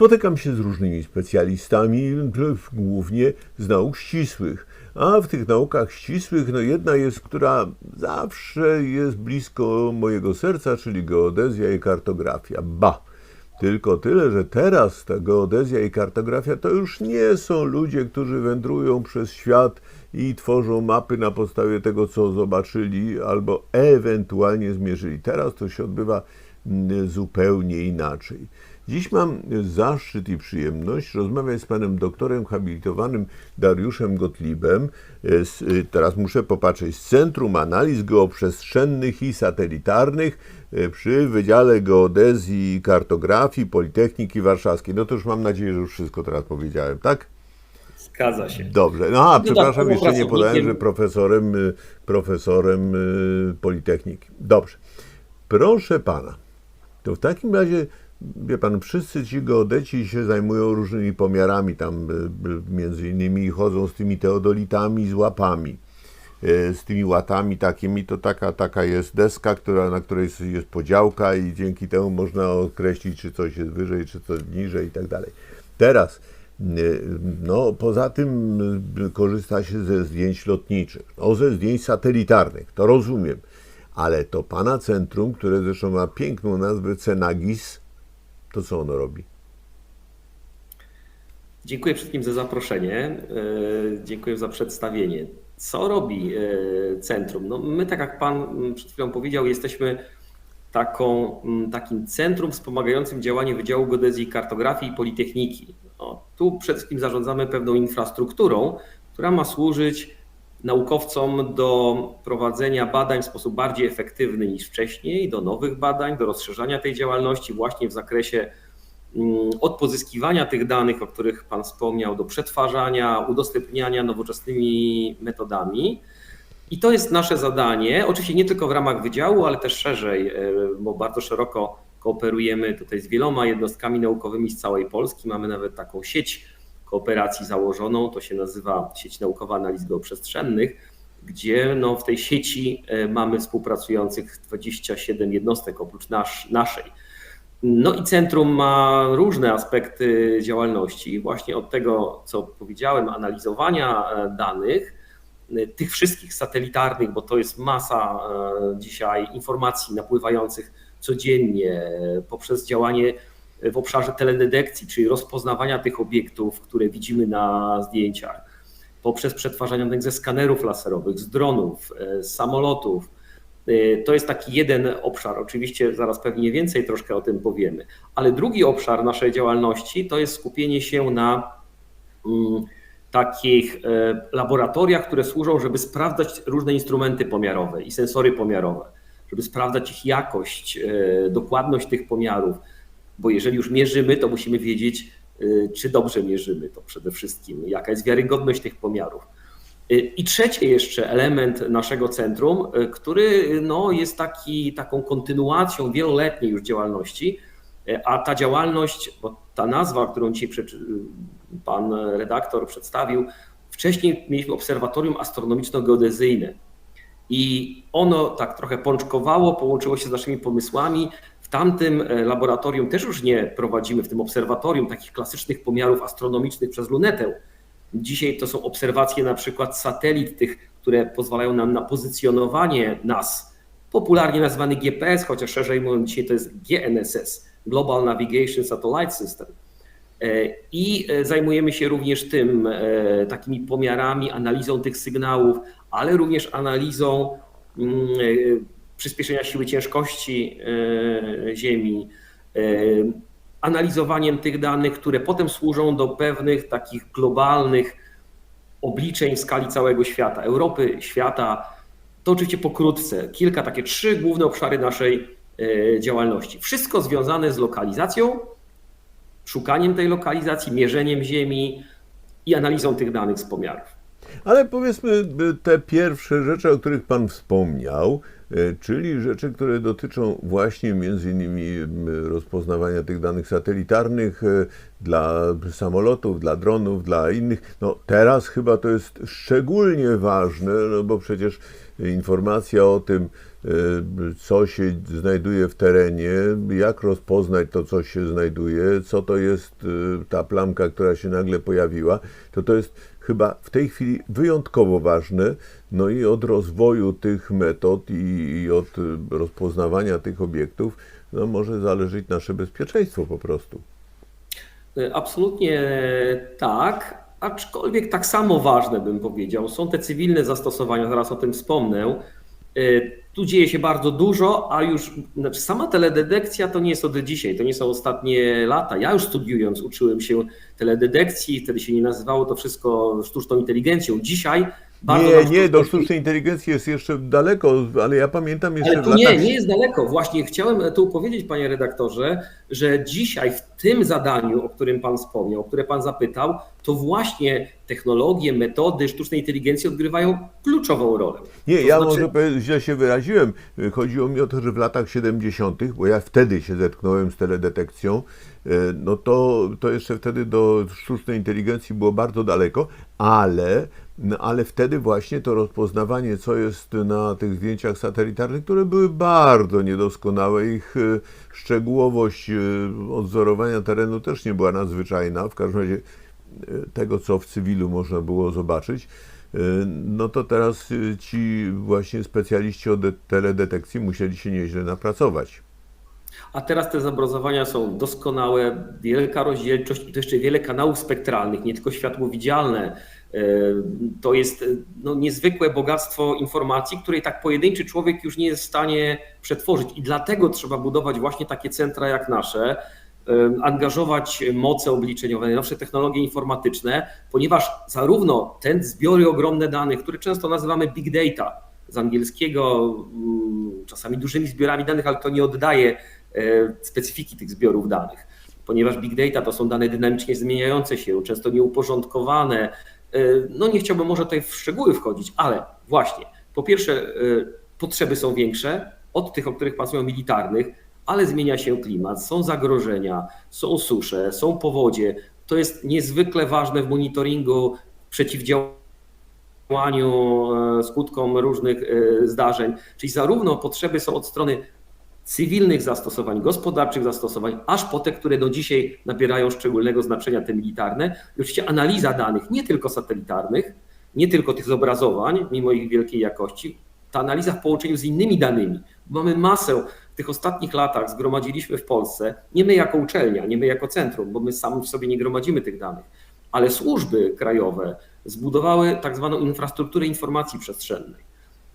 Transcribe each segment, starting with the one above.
spotykam się z różnymi specjalistami, głównie z nauk ścisłych. A w tych naukach ścisłych, no jedna jest, która zawsze jest blisko mojego serca, czyli geodezja i kartografia. Ba! Tylko tyle, że teraz ta geodezja i kartografia to już nie są ludzie, którzy wędrują przez świat i tworzą mapy na podstawie tego, co zobaczyli albo ewentualnie zmierzyli. Teraz to się odbywa mm, zupełnie inaczej. Dziś mam zaszczyt i przyjemność rozmawiać z panem doktorem habilitowanym Dariuszem Gottliebem. e, z- y, Teraz muszę popatrzeć z Centrum Analiz Geoprzestrzennych i Satelitarnych e, przy Wydziale Geodezji i Kartografii Politechniki Warszawskiej. No to już mam nadzieję, że już wszystko teraz powiedziałem, tak? Zgadza się. Dobrze. No a przepraszam, Dodatkowo jeszcze nie podałem, że profesorem, profesorem Politechniki. Dobrze. Proszę pana, to w takim razie, wie pan, wszyscy ci geodeci się zajmują różnymi pomiarami, tam y, y, między innymi chodzą z tymi teodolitami, z łapami. y, Z tymi łatami takimi, to taka, taka jest deska, która, na której jest- podziałka i dzięki temu można określić, czy coś jest wyżej, czy coś niżej i tak dalej. Teraz, no poza tym korzysta się ze zdjęć lotniczych, no ze zdjęć satelitarnych, to rozumiem, ale to pana centrum, które zresztą ma piękną nazwę Cenagis, to co ono robi? Dziękuję wszystkim za zaproszenie. e, Dziękuję za przedstawienie. Co robi e, centrum? No my, tak jak Pan mm, przed chwilą powiedział, jesteśmy taką, mm, takim centrum wspomagającym działanie Wydziału Geodezji, Kartografii i Politechniki. No, tu przede wszystkim zarządzamy pewną infrastrukturą, która ma służyć naukowcom do prowadzenia badań w sposób bardziej efektywny niż wcześniej, do nowych badań, do rozszerzania tej działalności właśnie w zakresie mm, od pozyskiwania tych danych, o których Pan wspomniał, do przetwarzania, udostępniania nowoczesnymi metodami. I to jest nasze zadanie, oczywiście nie tylko w ramach wydziału, ale też szerzej, e, bo bardzo szeroko kooperujemy tutaj z wieloma jednostkami naukowymi z całej Polski. Mamy nawet taką sieć kooperacji założoną, to się nazywa Sieć Naukowa Analiz Geoprzestrzennych, gdzie no w tej sieci e, mamy współpracujących 27 jednostek oprócz nasz, naszej. No i centrum ma różne aspekty działalności, właśnie od tego, co powiedziałem, analizowania e, danych, e, tych wszystkich satelitarnych, bo to jest masa dzisiaj informacji napływających codziennie poprzez działanie w obszarze telededekcji, czyli rozpoznawania tych obiektów, które widzimy na zdjęciach, poprzez przetwarzanie danych ze skanerów laserowych, z dronów, e, z samolotów. E, To jest taki jeden obszar. Oczywiście zaraz pewnie więcej troszkę o tym powiemy. Ale drugi obszar naszej działalności to jest skupienie się na mm, takich e, laboratoriach, które służą, żeby sprawdzać różne instrumenty pomiarowe i sensory pomiarowe, żeby sprawdzać ich jakość, dokładność tych pomiarów, bo jeżeli już mierzymy, to musimy wiedzieć, e, czy dobrze mierzymy to przede wszystkim, jaka jest wiarygodność tych pomiarów. E, I trzeci jeszcze element naszego centrum, e, który no, jest taki, taką kontynuacją wieloletniej już działalności, a ta działalność, bo ta nazwa, którą dzisiaj pan redaktor przedstawił, wcześniej mieliśmy obserwatorium astronomiczno-geodezyjne i ono tak trochę pączkowało, połączyło się z naszymi pomysłami. Tamtym e, laboratorium też już nie prowadzimy, w tym obserwatorium, takich klasycznych pomiarów astronomicznych przez lunetę. Dzisiaj to są obserwacje na przykład satelit, tych, które pozwalają nam na pozycjonowanie nas, popularnie nazwany GPS, chociaż szerzej mówiąc dzisiaj to jest GNSS, Global Navigation Satellite System. E, I e, zajmujemy się również tym, takimi pomiarami, analizą tych sygnałów, ale również analizą mm, przyspieszenia siły ciężkości e, Ziemi, e, analizowaniem tych danych, które potem służą do pewnych takich globalnych obliczeń w skali całego świata, Europy, świata. To oczywiście pokrótce, kilka takie trzy główne obszary naszej e, działalności. Wszystko związane z lokalizacją, szukaniem tej lokalizacji, mierzeniem Ziemi i analizą tych danych z pomiarów. Ale powiedzmy te pierwsze rzeczy, o których Pan wspomniał, czyli rzeczy, które dotyczą właśnie między innymi rozpoznawania tych danych satelitarnych y, dla samolotów, dla dronów, dla innych. No teraz chyba to jest szczególnie ważne, no bo przecież informacja o tym, y, co się znajduje w terenie, jak rozpoznać to, co się znajduje, co to jest ta plamka, która się nagle pojawiła, to to jest chyba w tej chwili wyjątkowo ważne. No i od rozwoju tych metod i, i od rozpoznawania tych obiektów, no może zależeć nasze bezpieczeństwo po prostu. Y, Absolutnie tak, aczkolwiek tak samo ważne bym powiedział. Są te cywilne zastosowania, zaraz o tym wspomnę. Y, Tu dzieje się bardzo dużo, a już znaczy sama telededekcja to nie jest od dzisiaj, to nie są ostatnie lata. Ja już studiując uczyłem się telededekcji, wtedy się nie nazywało to wszystko sztuczną inteligencją. Dzisiaj bardzo Nie, nie, do sztucznej inteligencji jest jeszcze daleko, ale ja pamiętam jeszcze Ale latach... nie, nie jest daleko. Właśnie chciałem tu powiedzieć, panie redaktorze, że dzisiaj w tym zadaniu, o którym pan wspomniał, o które pan zapytał, to właśnie technologie, metody sztucznej inteligencji odgrywają kluczową rolę. Nie, To ja znaczy- może źle się wyraziłem. Chodziło mi o to, że w latach 70., bo ja wtedy się zetknąłem z teledetekcją, e, no to, to jeszcze wtedy do sztucznej inteligencji było bardzo daleko, ale, no ale wtedy właśnie to rozpoznawanie, co jest na tych zdjęciach satelitarnych, które były bardzo niedoskonałe, ich e, szczegółowość e, odzorowania terenu też nie była nadzwyczajna, w każdym razie e, tego, co w cywilu można było zobaczyć. No to teraz ci właśnie specjaliści od de- teledetekcji musieli się nieźle napracować. A teraz te zobrazowania są doskonałe, wielka rozdzielczość to jeszcze wiele kanałów spektralnych, nie tylko światłowidzialne. E, To jest no, niezwykłe bogactwo informacji, której tak pojedynczy człowiek już nie jest w stanie przetworzyć. I dlatego trzeba budować właśnie takie centra jak nasze, angażować moce obliczeniowe, najnowsze technologie informatyczne, ponieważ zarówno te zbiory ogromne danych, które często nazywamy big data, z angielskiego, mm, czasami dużymi zbiorami danych, ale to nie oddaje e, specyfiki tych zbiorów danych, ponieważ big data to są dane dynamicznie zmieniające się, często nieuporządkowane. E, No nie chciałbym może tutaj w szczegóły wchodzić, ale właśnie, po pierwsze e, potrzeby są większe od tych, o których Pan wspomniał, militarnych, ale zmienia się klimat, są zagrożenia, są susze, są powodzie. To jest niezwykle ważne w monitoringu przeciwdziałania działaniu, e, skutkom różnych e, zdarzeń. Czyli zarówno potrzeby są od strony cywilnych zastosowań, gospodarczych zastosowań, aż po te, które do dzisiaj nabierają szczególnego znaczenia, te militarne. I oczywiście analiza danych, nie tylko satelitarnych, nie tylko tych zobrazowań, mimo ich wielkiej jakości, ta analiza w połączeniu z innymi danymi. Mamy masę w tych ostatnich latach zgromadziliśmy w Polsce, nie my jako uczelnia, nie my jako centrum, bo my sami w sobie nie gromadzimy tych danych, ale służby krajowe zbudowały tak zwaną infrastrukturę informacji przestrzennej.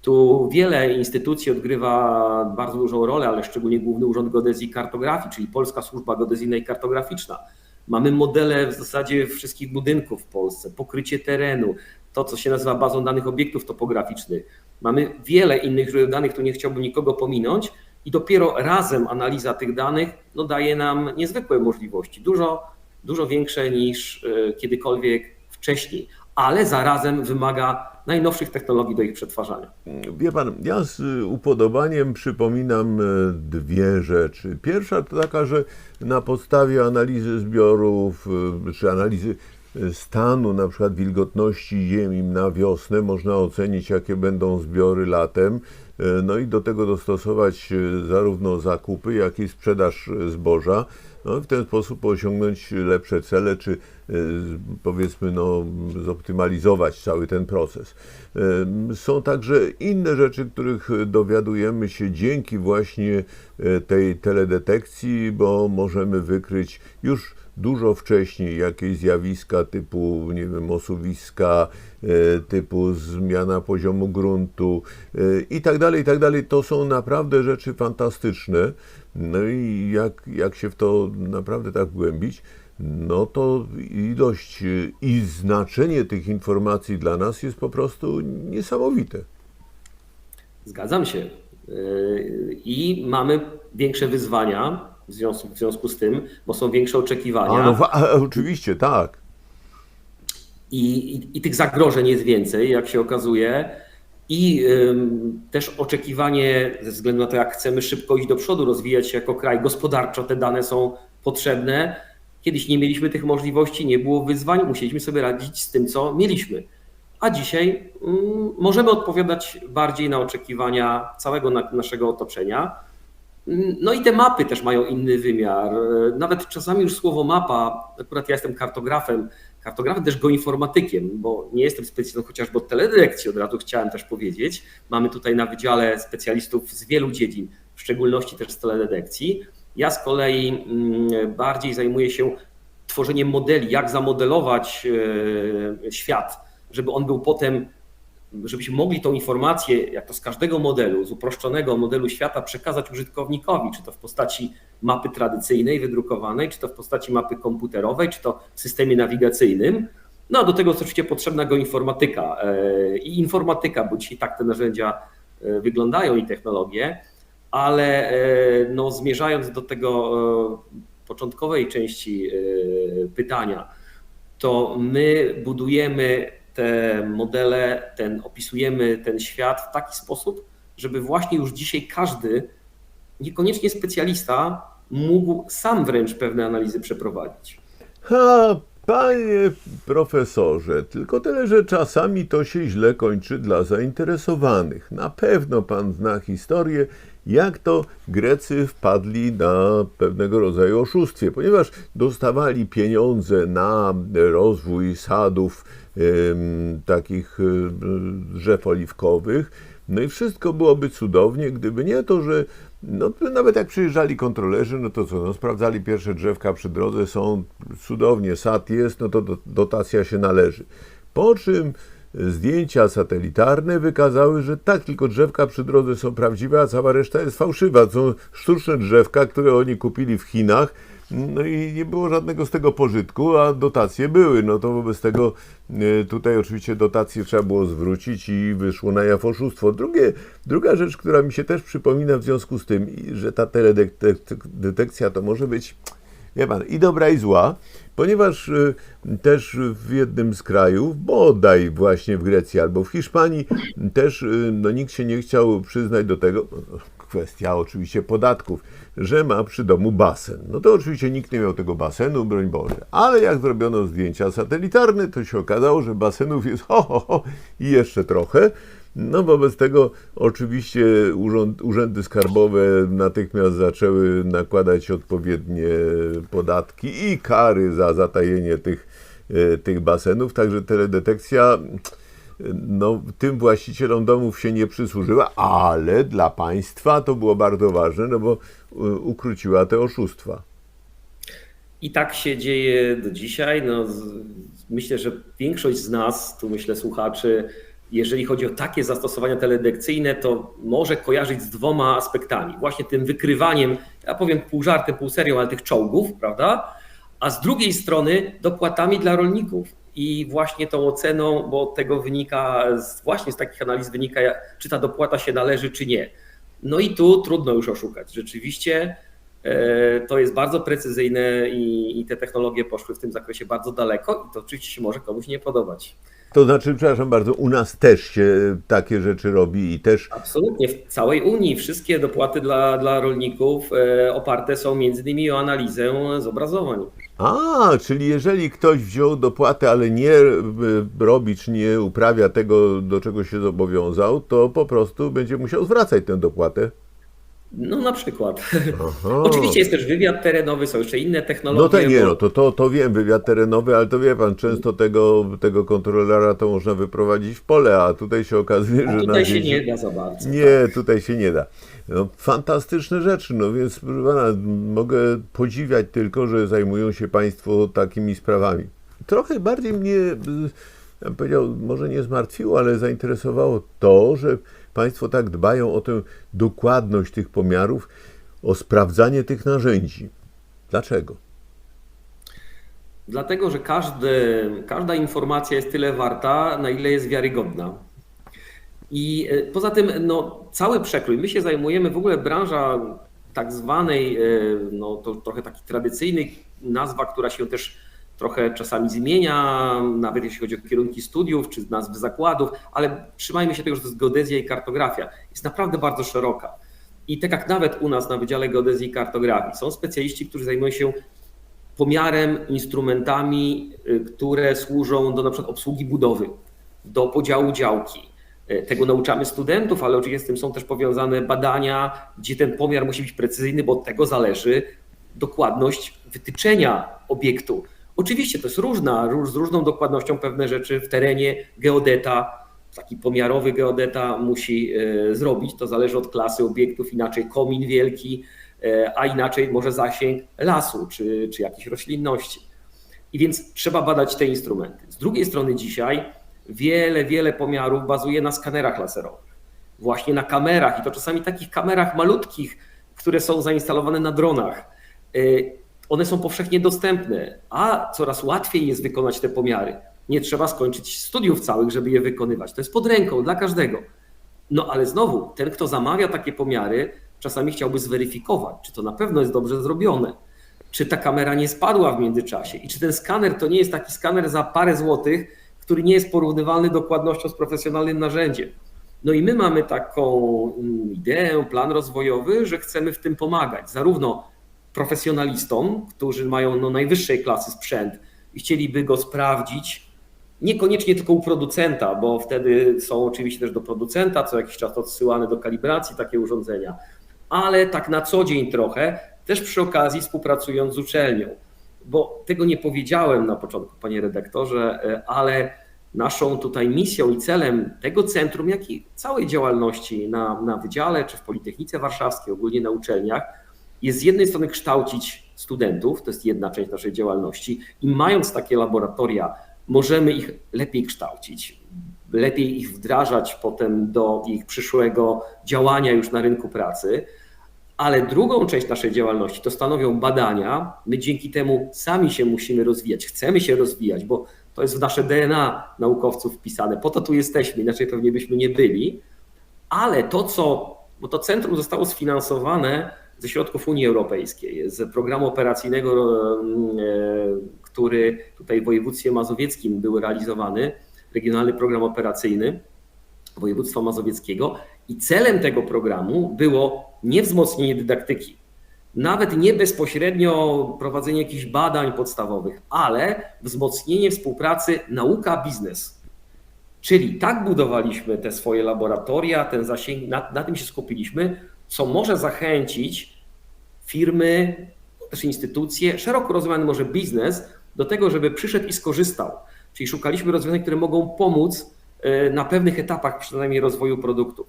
Tu wiele instytucji odgrywa bardzo dużą rolę, ale szczególnie Główny Urząd Geodezji i Kartografii, czyli Polska Służba Geodezyjna i Kartograficzna. Mamy modele w zasadzie wszystkich budynków w Polsce, pokrycie terenu, to co się nazywa bazą danych obiektów topograficznych. Mamy wiele innych źródeł danych, tu nie chciałbym nikogo pominąć i dopiero razem analiza tych danych no, daje nam niezwykłe możliwości, dużo, dużo większe niż e, kiedykolwiek wcześniej, ale zarazem wymaga najnowszych technologii do ich przetwarzania. Wie pan, ja z upodobaniem przypominam e, dwie rzeczy. Pierwsza to taka, że na podstawie analizy zbiorów, y, czy analizy stanu na przykład wilgotności ziemi na wiosnę można ocenić, jakie będą zbiory latem, no i do tego dostosować e, zarówno zakupy, jak i sprzedaż e, zboża. No, w ten sposób osiągnąć lepsze cele, czy e, powiedzmy no, zoptymalizować cały ten proces. Są także inne rzeczy, których dowiadujemy się dzięki właśnie tej teledetekcji, bo możemy wykryć już dużo wcześniej jakieś zjawiska typu, nie wiem, osuwiska, e, typu zmiana poziomu gruntu e, i tak dalej, i tak dalej. To są naprawdę rzeczy fantastyczne. No i jak, jak się w to naprawdę tak wgłębić, no to ilość e, i znaczenie tych informacji dla nas jest po prostu niesamowite. Zgadzam się. I mamy większe wyzwania w związku, w związku z tym, bo są większe oczekiwania. A, no, a, oczywiście, tak. i, i, i tych zagrożeń jest więcej, jak się okazuje. I ym, też oczekiwanie, ze względu na to, jak chcemy szybko iść do przodu, rozwijać się jako kraj gospodarczo, te dane są potrzebne. Kiedyś nie mieliśmy tych możliwości, nie było wyzwań, musieliśmy sobie radzić z tym, co mieliśmy. A dzisiaj ym, możemy odpowiadać bardziej na oczekiwania całego na, naszego otoczenia. No i te mapy też mają inny wymiar. Nawet czasami już słowo mapa, akurat ja jestem kartografem, kartografem też geoinformatykiem, bo nie jestem specjalistą chociażby od teledyrekcji, od razu chciałem też powiedzieć. Mamy tutaj na wydziale specjalistów z wielu dziedzin, w szczególności też z teledydekcji. Ja z kolei mm, bardziej zajmuję się tworzeniem modeli, jak zamodelować e, świat, żeby on był potem żebyśmy mogli tą informację, jak to z każdego modelu, z uproszczonego modelu świata przekazać użytkownikowi, czy to w postaci mapy tradycyjnej, wydrukowanej, czy to w postaci mapy komputerowej, czy to w systemie nawigacyjnym. No a do tego jest oczywiście potrzebna go informatyka e, i informatyka, bo dzisiaj tak te narzędzia e, wyglądają i technologie, ale e, no, zmierzając do tego początkowej części pytania, to my budujemy te modele, ten, opisujemy ten świat w taki sposób, żeby właśnie już dzisiaj każdy, niekoniecznie specjalista, mógł sam wręcz pewne analizy przeprowadzić. Ha, panie profesorze, tylko tyle, że czasami to się źle kończy dla zainteresowanych. Na pewno pan zna historię, jak to Grecy wpadli na pewnego rodzaju oszustwie, ponieważ dostawali pieniądze na rozwój sadów, takich drzew oliwkowych. No i wszystko byłoby cudownie, gdyby nie to, że no, nawet jak przyjeżdżali kontrolerzy, no to co, no, sprawdzali pierwsze drzewka przy drodze, są cudownie, sad jest, no to dotacja się należy. Po czym zdjęcia satelitarne wykazały, że tak, tylko drzewka przy drodze są prawdziwe, a cała reszta jest fałszywa. To są sztuczne drzewka, które oni kupili w Chinach, no i nie było żadnego z tego pożytku, a dotacje były. No to wobec tego e, tutaj oczywiście dotacje trzeba było zwrócić i wyszło na jaw oszustwo. Drugie, druga rzecz, która mi się też przypomina w związku z tym, że ta teledetekcja to może być, wie pan, i dobra i zła, ponieważ e, też w jednym z krajów, bodaj właśnie w Grecji albo w Hiszpanii, też e, no, nikt się nie chciał przyznać do tego, kwestia oczywiście podatków, że ma przy domu basen. No to oczywiście nikt nie miał tego basenu, broń Boże. Ale jak zrobiono zdjęcia satelitarne, to się okazało, że basenów jest ho, ho, ho i jeszcze trochę. No wobec tego oczywiście urząd, urzędy skarbowe natychmiast zaczęły nakładać odpowiednie podatki i kary za zatajenie tych, e, tych basenów, także teledetekcja no, tym właścicielom domów się nie przysłużyła, ale dla państwa to było bardzo ważne, no bo y, ukróciła te oszustwa. I tak się dzieje do dzisiaj. No, myślę, że większość z nas, tu myślę słuchaczy, jeżeli chodzi o takie zastosowania teledekcyjne, to może kojarzyć z dwoma aspektami. Właśnie tym wykrywaniem, ja powiem pół żartem, pół serią, ale tych czołgów, prawda? A z drugiej strony dopłatami dla rolników i właśnie tą oceną, bo tego wynika, właśnie z takich analiz wynika, czy ta dopłata się należy, czy nie. No i tu trudno już oszukać. Rzeczywiście e, to jest bardzo precyzyjne i, i te technologie poszły w tym zakresie bardzo daleko i to oczywiście się może komuś nie podobać. To znaczy, przepraszam bardzo, u nas też się takie rzeczy robi i też. Absolutnie, w całej Unii wszystkie dopłaty dla, dla rolników e, oparte są między innymi o analizę zobrazowań. A, czyli jeżeli ktoś wziął dopłatę, ale nie e, robi czy nie uprawia tego, do czego się zobowiązał, to po prostu będzie musiał zwracać tę dopłatę. No na przykład. Aha. Oczywiście jest też wywiad terenowy, są jeszcze inne technologie. No to nie, bo... no to, to, to wiem, wywiad terenowy, ale to wie pan, często tego, tego kontrolera to można wyprowadzić w pole, a tutaj się okazuje, a że... tutaj się nie da za bardzo. Nie, tak. tutaj się nie da. No, fantastyczne rzeczy, no więc pana, mogę podziwiać tylko, że zajmują się państwo takimi sprawami. Trochę bardziej mnie, ja bym powiedział, może nie zmartwiło, ale zainteresowało to, że Państwo tak dbają o tę dokładność tych pomiarów, o sprawdzanie tych narzędzi. Dlaczego? Dlatego, że każdy, każda informacja jest tyle warta, na ile jest wiarygodna. I e, poza tym, no, cały przekrój, my się zajmujemy, w ogóle branża tak zwanej, e, no to trochę taki tradycyjny nazwa, która się też trochę czasami zmienia, nawet jeśli chodzi o kierunki studiów czy nazwy zakładów, ale trzymajmy się tego, że to jest geodezja i kartografia. Jest naprawdę bardzo szeroka. I tak jak nawet u nas na Wydziale Geodezji i Kartografii są specjaliści, którzy zajmują się pomiarem, instrumentami, y, które służą do na przykład obsługi budowy, do podziału działki. Y, Tego nauczamy studentów, ale oczywiście z tym są też powiązane badania, gdzie ten pomiar musi być precyzyjny, bo od tego zależy dokładność wytyczenia obiektu. Oczywiście to jest różna, ró- z różną dokładnością pewne rzeczy w terenie geodeta, taki pomiarowy geodeta musi e, zrobić. To zależy od klasy obiektów, inaczej komin wielki, e, a inaczej może zasięg lasu czy, czy jakiejś roślinności. I więc trzeba badać te instrumenty. Z drugiej strony dzisiaj wiele, wiele pomiarów bazuje na skanerach laserowych. Właśnie na kamerach i to czasami takich kamerach malutkich, które są zainstalowane na dronach. Y, One są powszechnie dostępne, a coraz łatwiej jest wykonać te pomiary. Nie trzeba skończyć studiów całych, żeby je wykonywać. To jest pod ręką dla każdego. No ale znowu, ten, kto zamawia takie pomiary, czasami chciałby zweryfikować, czy to na pewno jest dobrze zrobione, czy ta kamera nie spadła w międzyczasie i czy ten skaner to nie jest taki skaner za parę złotych, który nie jest porównywalny dokładnością z profesjonalnym narzędziem. No i my mamy taką mm, ideę, plan rozwojowy, że chcemy w tym pomagać, zarówno profesjonalistom, którzy mają no, najwyższej klasy sprzęt i chcieliby go sprawdzić, niekoniecznie tylko u producenta, bo wtedy są oczywiście też do producenta co jakiś czas odsyłane do kalibracji takie urządzenia, ale tak na co dzień trochę, też przy okazji współpracując z uczelnią, bo tego nie powiedziałem na początku, panie redaktorze, e, ale naszą tutaj misją i celem tego centrum, jak i całej działalności na, na wydziale czy w Politechnice Warszawskiej, ogólnie na uczelniach, jest z jednej strony kształcić studentów, to jest jedna część naszej działalności, i mając takie laboratoria, możemy ich lepiej kształcić, lepiej ich wdrażać potem do ich przyszłego działania już na rynku pracy. Ale drugą część naszej działalności to stanowią badania. My dzięki temu sami się musimy rozwijać, chcemy się rozwijać, bo to jest w nasze DNA naukowców wpisane. Po to tu jesteśmy, inaczej pewnie byśmy nie byli. Ale to, co, bo to centrum zostało sfinansowane ze środków Unii Europejskiej, z programu operacyjnego, e, który tutaj w województwie mazowieckim był realizowany, regionalny program operacyjny województwa mazowieckiego. I celem tego programu było nie wzmocnienie dydaktyki, nawet nie bezpośrednio prowadzenie jakichś badań podstawowych, ale wzmocnienie współpracy nauka-biznes. Czyli tak budowaliśmy te swoje laboratoria, ten zasięg, na, na tym się skupiliśmy, co może zachęcić firmy, też instytucje, szeroko rozumiany może biznes, do tego, żeby przyszedł i skorzystał. Czyli szukaliśmy rozwiązań, które mogą pomóc e, na pewnych etapach przynajmniej rozwoju produktów.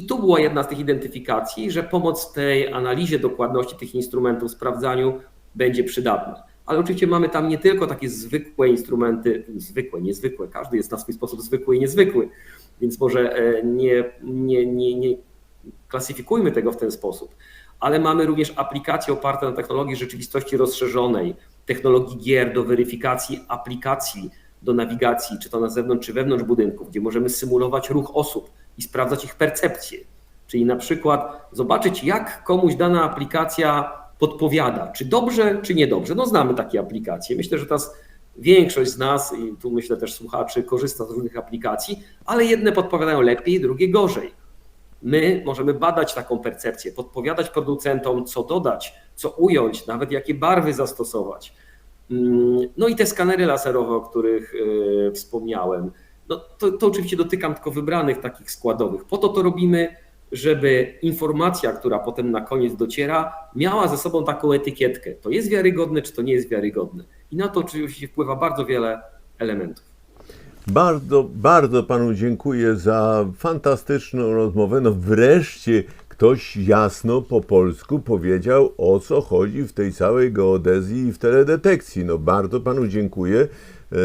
I tu była jedna z tych identyfikacji, że pomoc w tej analizie dokładności tych instrumentów, sprawdzaniu będzie przydatna. Ale oczywiście mamy tam nie tylko takie zwykłe instrumenty, zwykłe, niezwykłe, każdy jest na swój sposób zwykły i niezwykły, więc może e, nie, nie, nie, nie klasyfikujmy tego w ten sposób. Ale mamy również aplikacje oparte na technologii rzeczywistości rozszerzonej, technologii gier do weryfikacji aplikacji do nawigacji, czy to na zewnątrz, czy wewnątrz budynków, gdzie możemy symulować ruch osób i sprawdzać ich percepcję. Czyli na przykład zobaczyć, jak komuś dana aplikacja podpowiada, czy dobrze, czy niedobrze. No znamy takie aplikacje. Myślę, że teraz większość z nas, i tu myślę też słuchaczy, korzysta z różnych aplikacji, ale jedne podpowiadają lepiej, drugie gorzej. My możemy badać taką percepcję, podpowiadać producentom, co dodać, co ująć, nawet jakie barwy zastosować. No i te skanery laserowe, o których yy, wspomniałem. No to, to oczywiście dotykam tylko wybranych takich składowych. Po to to robimy, żeby informacja, która potem na koniec dociera, miała ze sobą taką etykietkę. To jest wiarygodne, czy to nie jest wiarygodne. I na to oczywiście wpływa bardzo wiele elementów. Bardzo, bardzo panu dziękuję za fantastyczną rozmowę. No wreszcie ktoś jasno po polsku powiedział, o co chodzi w tej całej geodezji i w teledetekcji. No bardzo panu dziękuję. E,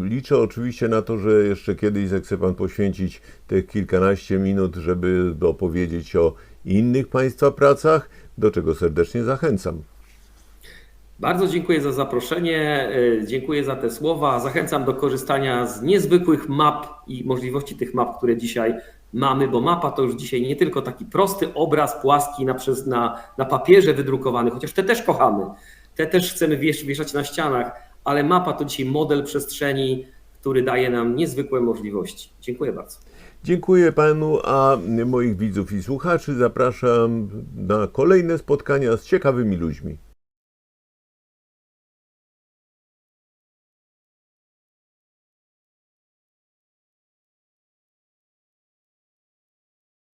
Liczę oczywiście na to, że jeszcze kiedyś zechce pan poświęcić tych kilkanaście minut, żeby opowiedzieć o innych państwa pracach, do czego serdecznie zachęcam. Bardzo dziękuję za zaproszenie, y, dziękuję za te słowa. Zachęcam do korzystania z niezwykłych map i możliwości tych map, które dzisiaj mamy, bo mapa to już dzisiaj nie tylko taki prosty obraz płaski na, na, na papierze wydrukowany, chociaż te też kochamy, te też chcemy wiesz, wieszać na ścianach, ale mapa to dzisiaj model przestrzeni, który daje nam niezwykłe możliwości. Dziękuję bardzo. Dziękuję panu, a moich widzów i słuchaczy zapraszam na kolejne spotkania z ciekawymi ludźmi.